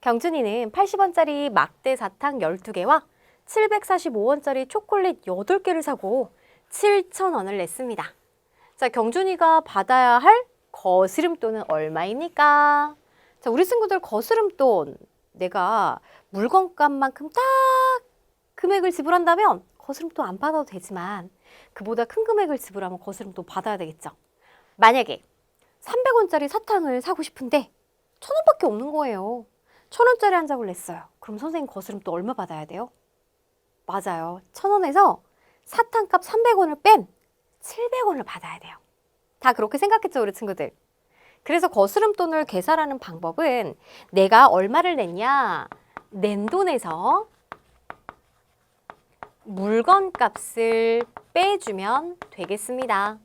경준이는 80원짜리 막대 사탕 12개와 745원짜리 초콜릿 8개를 사고 7,000원을 냈습니다. 자, 경준이가 받아야 할 거스름돈은 얼마입니까? 자, 우리 친구들 거스름돈 내가 물건값만큼 딱 금액을 지불한다면 거스름돈 안 받아도 되지만 그보다 큰 금액을 지불하면 거스름돈 받아야 되겠죠. 만약에 300원짜리 사탕을 사고 싶은데 1000원밖에 없는 거예요. 1000원짜리 한 장을 냈어요. 그럼 선생님 거스름돈 얼마 받아야 돼요? 맞아요. 1000원에서 사탕값 300원을 뺀 700원을 받아야 돼요. 다 그렇게 생각했죠, 우리 친구들. 그래서 거스름돈을 계산하는 방법은 내가 얼마를 냈냐? 낸 돈에서 물건 값을 빼주면 되겠습니다.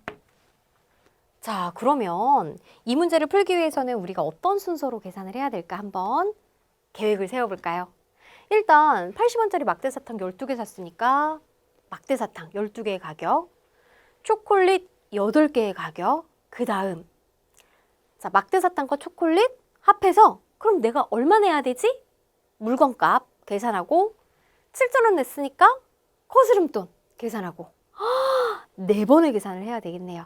자, 그러면 이 문제를 풀기 위해서는 우리가 어떤 순서로 계산을 해야 될까 한번 계획을 세워볼까요? 일단 80원짜리 막대사탕 12개 샀으니까 막대사탕 12개의 가격, 초콜릿 8개의 가격, 그 다음 자 막대사탕과 초콜릿 합해서 그럼 내가 얼마 내야 되지? 물건값 계산하고 7,000원 냈으니까 거스름돈 계산하고 네 번의 계산을 해야 되겠네요.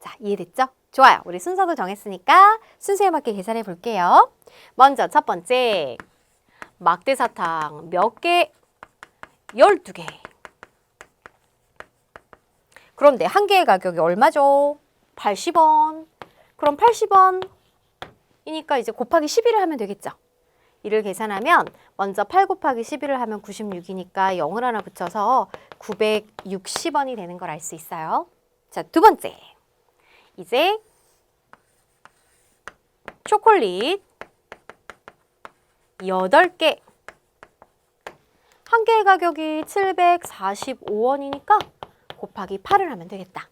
자, 이해됐죠? 좋아요. 우리 순서도 정했으니까 순서에 맞게 계산해 볼게요. 먼저 첫 번째. 막대 사탕 몇 개? 12개. 그런데 한 개의 가격이 얼마죠? 80원. 그럼 80원이니까 이제 곱하기 11을 하면 되겠죠? 이를 계산하면 먼저 8 곱하기 11을 하면 96이니까 0을 하나 붙여서 960원이 되는 걸 알 수 있어요. 자, 두 번째. 이제 초콜릿 8개. 한 개의 가격이 745원이니까 곱하기 8을 하면 되겠다.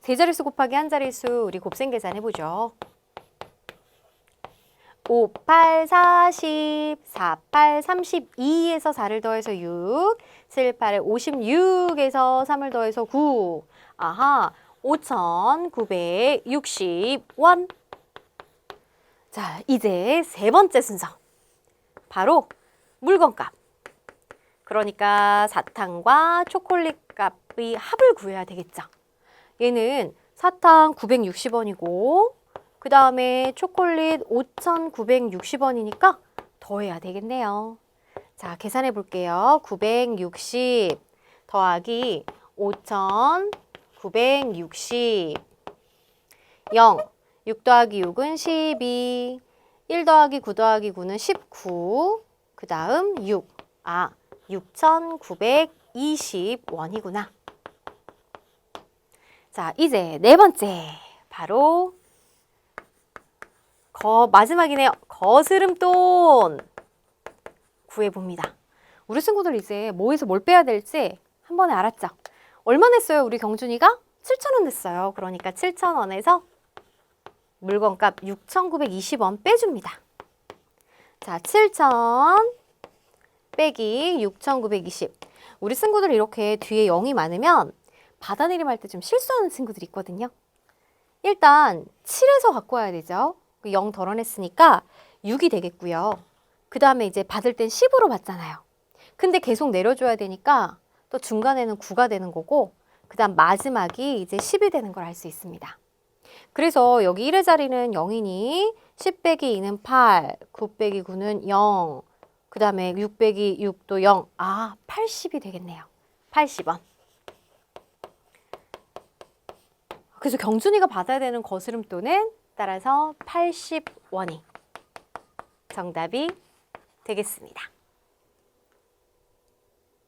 세 자릿수 곱하기 한 자릿수 우리 곱셈 계산해 보죠. 5, 8, 40, 4, 8, 32에서 4를 더해서 6, 7, 8에 56에서 3을 더해서 9. 아하, 5,960원. 자, 이제 세 번째 순서. 바로 물건값. 그러니까 사탕과 초콜릿 값의 합을 구해야 되겠죠. 얘는 사탕 960원이고 그 다음에 초콜릿 5,960원이니까 더해야 되겠네요. 자, 계산해 볼게요. 960 더하기 5,960 0 6 더하기 6은 12 1 더하기 9 더하기 9는 19 그 다음 6 아, 6,920원이구나. 자, 이제 네 번째. 바로 거 마지막이네요. 거스름돈 구해 봅니다. 우리 친구들 이제 뭐에서 뭘 빼야 될지 한 번에 알았죠? 얼마 냈어요? 우리 경준이가? 7,000원 냈어요. 그러니까 7,000원에서 물건값 6,920원 빼줍니다. 자, 7,000 빼기 6,920. 우리 친구들 이렇게 뒤에 0이 많으면 받아내림 할 때 좀 실수하는 친구들이 있거든요. 일단 7에서 갖고 와야 되죠. 0 덜어냈으니까 6이 되겠고요. 그 다음에 이제 받을 땐 10으로 받잖아요. 근데 계속 내려줘야 되니까 또 중간에는 9가 되는 거고 그 다음 마지막이 이제 10이 되는 걸 알 수 있습니다. 그래서 여기 1의 자리는 0이니 10 빼기 2는 8, 9 빼기 9는 0, 그 다음에 6 빼기 6도 0. 아, 80이 되겠네요. 80원. 그래서 경준이가 받아야 되는 거스름돈은 따라서 80원이 정답이 되겠습니다.